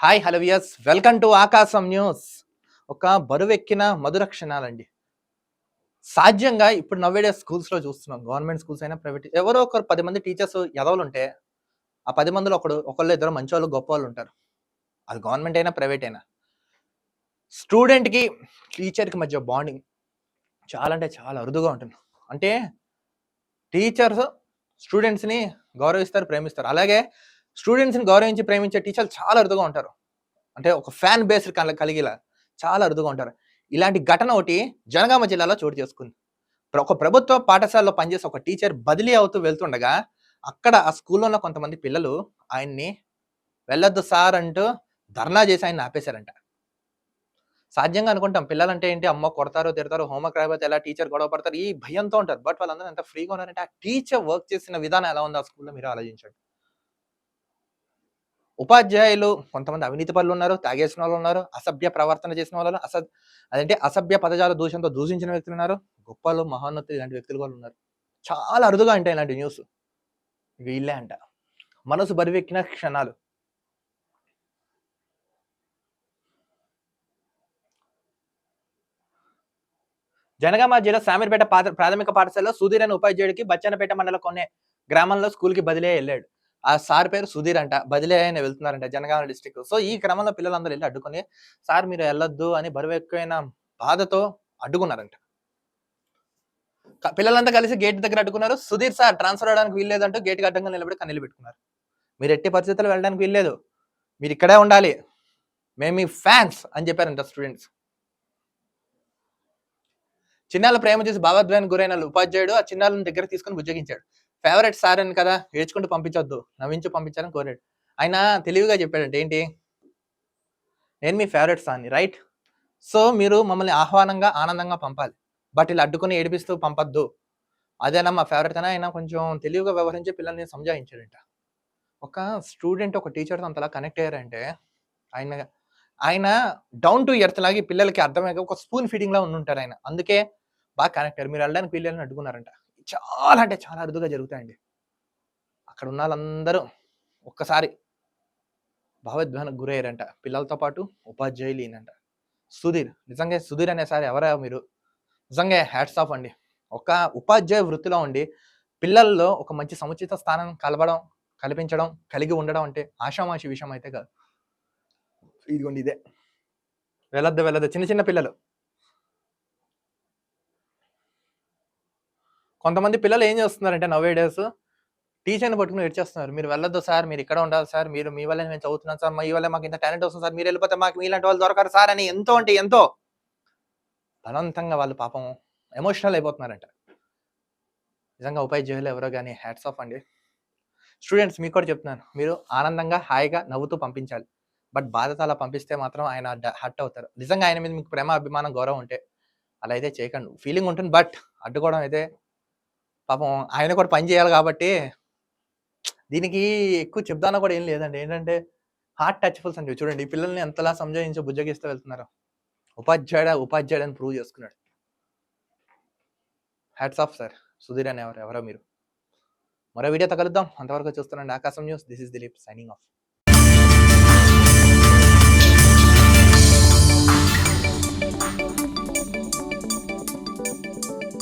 Hi hello viewers welcome to Aakasam news. ఒక బరువెక్కిన మధుర క్షణాలండి. సాధ్యంగా ఇప్పుడు నవ్వేడే స్కూల్స్లో చూస్తున్నాం. గవర్నమెంట్ స్కూల్స్ అయినా ప్రైవేట్ ఎవరో ఒకరు పది మంది టీచర్స్ ఎదవలు ఉంటే ఆ పది మందిలో ఒకడు ఒకళ్ళు ఇద్దరు మంచి వాళ్ళు గొప్ప వాళ్ళు ఉంటారు. అది గవర్నమెంట్ అయినా ప్రైవేట్ అయినా. స్టూడెంట్కి టీచర్కి మధ్య బాండింగ్ చాలా అంటే చాలా అరుదుగా ఉంటుంది. అంటే టీచర్స్ స్టూడెంట్స్ని గౌరవిస్తారు ప్రేమిస్తారు. అలాగే స్టూడెంట్స్ని గౌరవించి ప్రేమించే టీచర్లు చాలా అరుదుగా ఉంటారు. అంటే ఒక ఫ్యాన్ బేస్డ్ కలిగేలా చాలా అరుదుగా ఉంటారు. ఇలాంటి ఘటన ఒకటి జనగామ జిల్లాలో చోటు చేసుకుంది. ప్ర- ఒక ప్రభుత్వ పాఠశాలలో పనిచేసే ఒక టీచర్ బదిలీ అవుతూ వెళ్తుండగా అక్కడ ఆ స్కూల్లో ఉన్న కొంతమంది పిల్లలు ఆయన్ని వెళ్ళొద్దు సార్ అంటూ ధర్నా చేసి ఆయన ఆపేశారంట. సాధ్యంగా అనుకుంటాం పిల్లలంటే ఏంటి అమ్మ కొడతారో తిడతారో హోంవర్క్ రాకపోతే ఎలా టీచర్ గొడవ పడతారు? ఈ భయంతో ఉంటారు. బట్ వాళ్ళందరూ ఎంత ఫ్రీగా ఉన్నారంటే ఆ టీచర్ వర్క్ చేసిన విధానం ఎలా ఉంది ఆ స్కూల్లో మీరు ఆలోచించండి. ఉపాధ్యాయులు కొంతమంది అవినీతి పనులు ఉన్నారు తాగేసిన వాళ్ళు ఉన్నారు అసభ్య ప్రవర్తన చేసిన వాళ్ళు అస అదంటే అసభ్య పదజాల దూషంతో దూషించిన వ్యక్తులు ఉన్నారు గొప్పలు మహోన్నతులు ఇలాంటి వ్యక్తులు కూడా ఉన్నారు. చాలా అరుదుగా ఉంటాయి ఇలాంటి న్యూస్. వీళ్ళే అంట. మనసు బరివెక్కిన క్షణాలు. జనగామ జిల్లా సామీర్పేట ప్రాథమిక పాఠశాలలో సుధీర్ అనే ఉపాధ్యాయుడికి బచ్చన్నపేట మండలం కొనే గ్రామంలో స్కూల్కి బదిలీ వెళ్ళాడు. ఆ సార్ పేరు సుధీర్ అంట. బదిలీ అయిన వెళ్తున్నారంట జనగామ డిస్టిక్ సో ఈ క్రమంలో పిల్లలందరూ వెళ్ళి అడ్డుకుని సార్ మీరు వెళ్ళొద్దు అని బరువు ఎక్కువైన బాధతో అడ్డుకున్నారంట. పిల్లలంతా కలిసి గేట్ దగ్గర అడ్డుకున్నారు. సుధీర్ సార్ ట్రాన్స్ఫర్ అవడానికి వీల్లేదంటూ గేట్ అడ్డంగా నిలబడి కన్నీళ్ళు పెట్టుకున్నారు. మీరు ఎట్టి పరిస్థితుల్లో వెళ్ళడానికి వీల్లేదు. మీరు ఇక్కడే ఉండాలి. మేము మీ ఫ్యాన్స్ అని చెప్పారంట స్టూడెంట్స్. చిన్నాల ప్రేమ చేసి భావోద్వేగానికి గురైన ఉపాధ్యాయుడు ఆ చిన్నాలను దగ్గర తీసుకుని బుజ్జగించాడు. ఫేవరెట్ సార్ అని కదా ఏడ్చుకుంటూ పంపించొద్దు. నవ్వించు పంపించాలని కోరాడు. ఆయన తెలివిగా చెప్పాడంటే ఏంటి? నేను మీ ఫేవరెట్ సార్ని రైట్ సో మీరు మమ్మల్ని ఆహ్వానంగా ఆనందంగా పంపాలి. బట్ ఇలా అడ్డుకుని ఏడిపిస్తూ పంపద్దు. అదేనా మా ఫేవరెట్ అని ఆయన కొంచెం తెలివిగా వ్యవహరించి పిల్లల్ని సంజాయించాడంట. ఒక స్టూడెంట్ ఒక టీచర్తో అంతలా కనెక్ట్ అయ్యారంటే ఆయన ఆయన డౌన్ టు ఎర్త్ లాగి పిల్లలకి అర్థమయ్యే ఒక స్పూన్ ఫీడింగ్ లా ఉండుంటారు ఆయన. అందుకే బాగా కనెక్ట్ అయ్యారు. మీరు వెళ్ళడానికి పిల్లల్ని అడ్డుకున్నారంట. చాలా అంటే చాలా అరుదుగా జరుగుతాయండి. అక్కడ ఉన్న వాళ్ళందరూ ఒక్కసారి భావోద్వేగానికి గురయ్యారంట. పిల్లలతో పాటు ఉపాధ్యాయులు ఈయనంట సుధీర్ నిజంగా సుధీర్ అనేసారి ఎవరో ఎవరా మీరు? నిజంగా హ్యాట్స్ ఆఫ్ అండి. ఒక ఉపాధ్యాయ వృత్తిలో ఉండి పిల్లల్లో ఒక మంచి సముచిత స్థానం కలవడం కల్పించడం కలిగి ఉండడం అంటే ఆషామాషి విషయం అయితే కాదు. ఇదిగోండి ఇదే. వెళ్ళొద్దు వెళ్ళొద్దు. చిన్న చిన్న పిల్లలు. కొంతమంది పిల్లలు ఏం చేస్తున్నారంటే నవ్వే డేస్ టీచర్ని పట్టుకుని ఏడ్చేస్తున్నారు మీరు వెళ్ళొద్దు సార్ మీరు ఇక్కడ ఉండాలి సార్ మీరు మీ వల్లే మేము చదువుతున్నాం సార్ మీ వల్ల మాకు ఇంత టాలెంట్ వస్తుంది సార్ మీరు వెళ్ళిపోతే మాకు మీలాంటి వాళ్ళు దొరకరు సార్ అని ఎంతో అంటే ఎంతో బలవంతంగా వాళ్ళు పాపం ఎమోషనల్ అయిపోతున్నారంట. నిజంగా ఉపాధ్యాయులు ఎవరో కానీ హ్యాట్స్ ఆఫ్ అండి. స్టూడెంట్స్ మీకు కూడా చెప్తున్నాను. మీరు ఆనందంగా హాయిగా నవ్వుతూ పంపించాలి. బట్ బాధతో అలా పంపిస్తే మాత్రం ఆయన హట్ అవుతారు. నిజంగా ఆయన మీద మీకు ప్రేమ అభిమానం గౌరవం ఉంటే అలా అయితే చేయకండి. ఫీలింగ్ ఉంటుంది బట్ అడ్డుకోవడం అయితే పాపం ఆయన కూడా పని చేయాలి కాబట్టి దీనికి ఎక్కువ చెప్దానా కూడా ఏం లేదండి. ఏంటంటే హార్ట్ టచ్ఫుల్స్ అని చూడండి ఈ పిల్లల్ని ఎంతలా సంజయించి బుజ్జగిస్తూ వెళ్తున్నారు. ఉపాధ్యాయుడు ఉపాధ్యాయుడు అని ప్రూవ్ చేసుకున్నాడు. హ్యాట్స్ ఆఫ్ సార్ సుధీర్ అని ఎవరు ఎవరో మీరు. మరో వీడియో తగలుద్దాం. అంతవరకు చూస్తున్నాండి Aakasam news. This is Dileep signing off